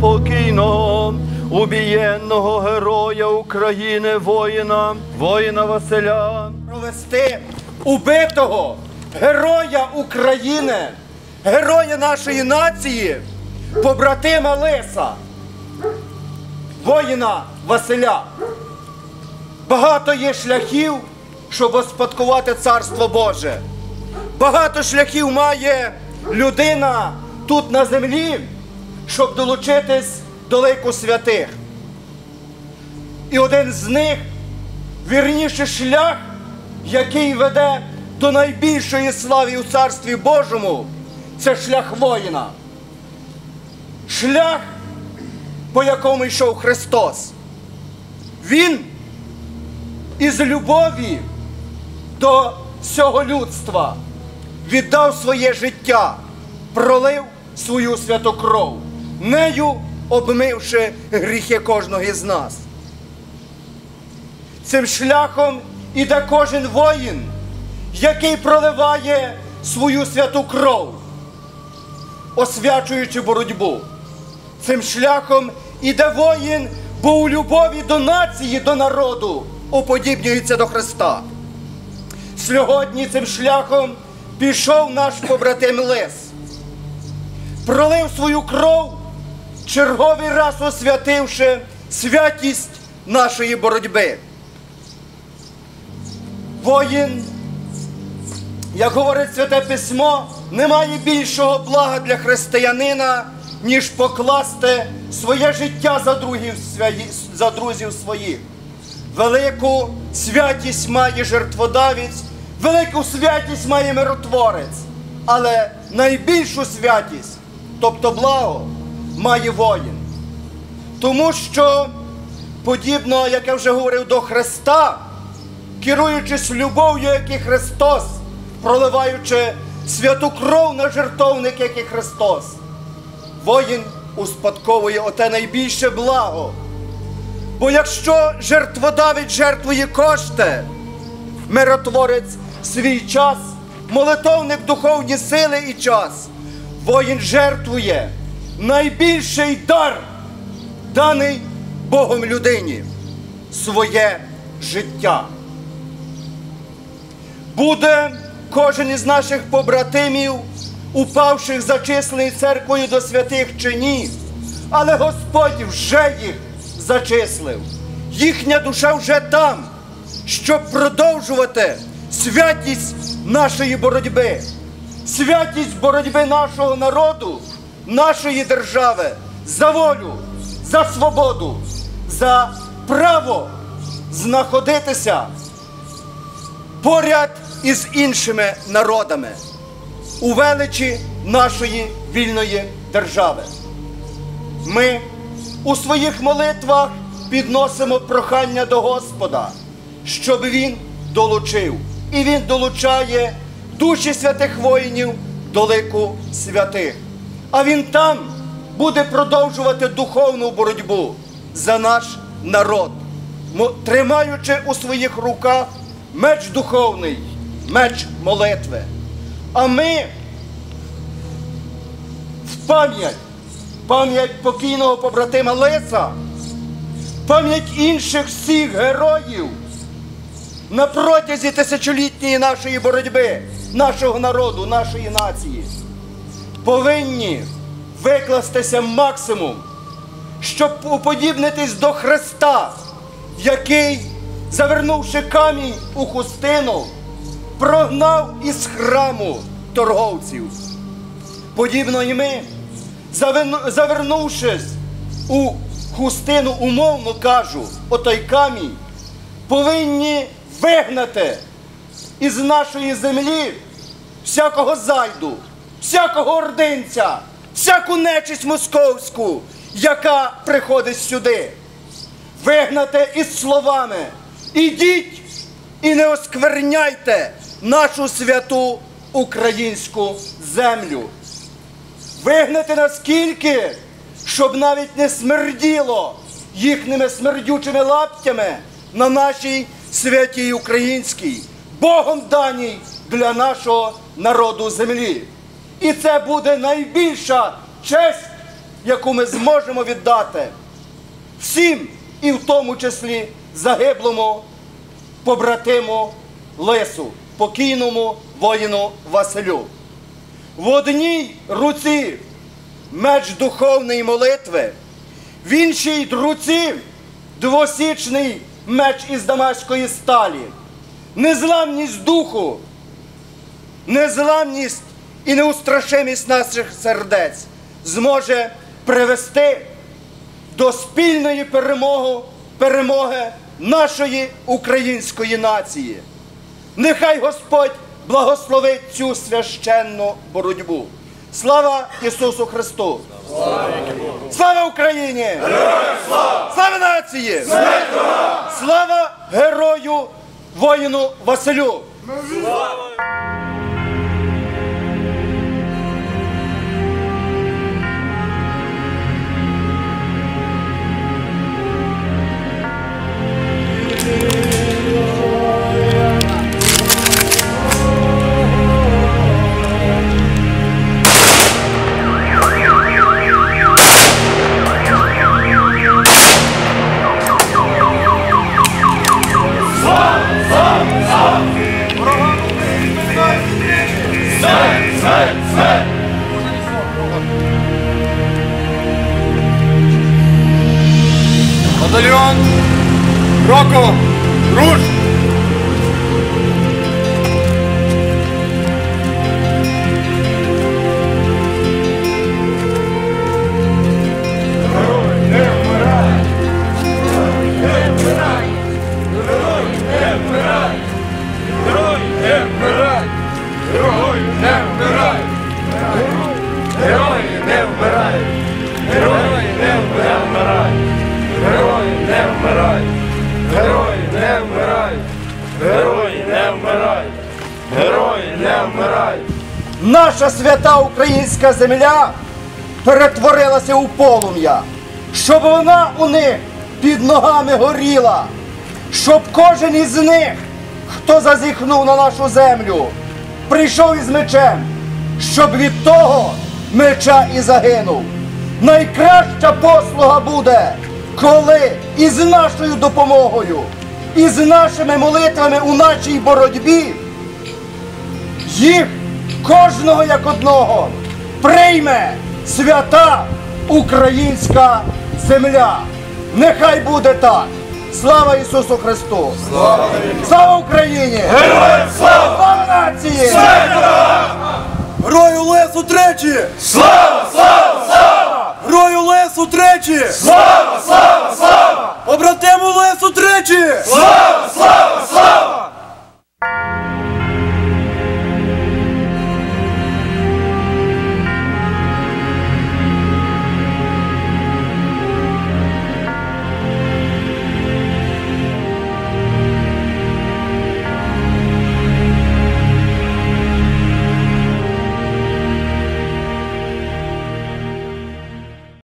покійного, убієнного героя України, воїна, воїна Василя. провести убитого героя України, героя нашої нації, побратима Лиса, воїна Василя. Багато є шляхів, щоб успадкувати Царство Боже. Багато шляхів має людина тут на землі, щоб долучитись до лику святих. І один з них вірніше шлях, який веде до найбільшої слави у Царстві Божому, це шлях воїна. Шлях, по якому йшов Христос. Він із любові до всього людства віддав своє життя, пролив свою святу кров, нею обмивши гріхи кожного із нас. Цим шляхом іде кожен воїн, який проливає свою святу кров, освячуючи боротьбу. Цим шляхом іде воїн, бо у любові до нації, до народу уподібнюється до Христа. Сьогодні цим шляхом пішов наш побратим Лис, пролив свою кров, черговий раз освятивши святість нашої боротьби. Воїн, як говорить Святе Письмо, немає більшого блага для християнина, ніж покласти своє життя за друзів, свої- за друзів своїх. Велику святість має жертводавець, велику святість має миротворець, але найбільшу святість, тобто благо, має воїн. Тому що, подібно, як я вже говорив, до Христа, керуючись любов'ю, як і Христос, проливаючи святу кров на жертовник, як і Христос, воїн успадковує оте найбільше благо. Бо якщо жертводавець жертвує кошти, миротворець свій час, молитовник духовні сили і час, воїн жертвує найбільший дар, даний Богом людині своє життя. Буде кожен із наших побратимів, упавших зачислений церквою до святих чи ні, але Господь вже їх зачислив. Їхня душа вже там, щоб продовжувати святість нашої боротьби, святість боротьби нашого народу, нашої держави за волю, за свободу, за право знаходитися поряд із іншими народами у величі нашої вільної держави. Ми у своїх молитвах підносимо прохання до Господа, щоб Він долучив. І Він долучає душі святих воїнів до лику святих. А Він там буде продовжувати духовну боротьбу за наш народ, тримаючи у своїх руках меч духовний, меч молитви. А ми в пам'ять, пам'ять покійного побратима Леса, пам'ять інших всіх героїв на протязі тисячолітньої нашої боротьби, нашого народу, нашої нації, повинні викластися максимум, щоб уподібнитись до Христа, який, завернувши камінь у хустину, прогнав із храму торговців. Подібно і ми, завернувшись у хустину, умовно кажу, отой камінь, повинні вигнати із нашої землі всякого зайду, всякого ординця, всяку нечисть московську, яка приходить сюди. Вигнати із словами. Ідіть і не оскверняйте нашу святу українську землю. Вигнати наскільки, щоб навіть не смерділо їхніми смердючими лаптями на нашій святій українській, Богом даній для нашого народу землі. І це буде найбільша честь яку ми зможемо віддати всім, і в тому числі загиблому побратиму Лису, покійному воїну Василю. В одній руці меч духовної молитви, в іншій руці двосічний меч із дамаської сталі, незламність духу, незламність і неустрашимість наших сердець зможе привести до спільної перемоги, перемоги нашої української нації. Нехай Господь благословить цю священну боротьбу. Слава Ісусу Христу! Слава Україні! Слава нації! Слава герою воїну Василю! Батальйон Роко Руш! Герої Вмирають! Наша свята українська земля перетворилася у полум'я, щоб вона у них під ногами горіла, щоб кожен із них, хто зазіхнув на нашу землю, прийшов із мечем, щоб від того меча і загинув. Найкраща послуга буде, коли із нашою допомогою, із нашими молитвами у нашій боротьбі їх кожного як одного прийме свята українська земля. Нехай буде так. Слава Ісусу Христу! Слава, слава Україні! Героям слава! Слава нації! Грою Лесу тричі! Слава! Слава! Слава! Грою Лесу тричі! Слава! Слава! Слава! Побратиму Лесу тричі! Слава! Слава! Слава!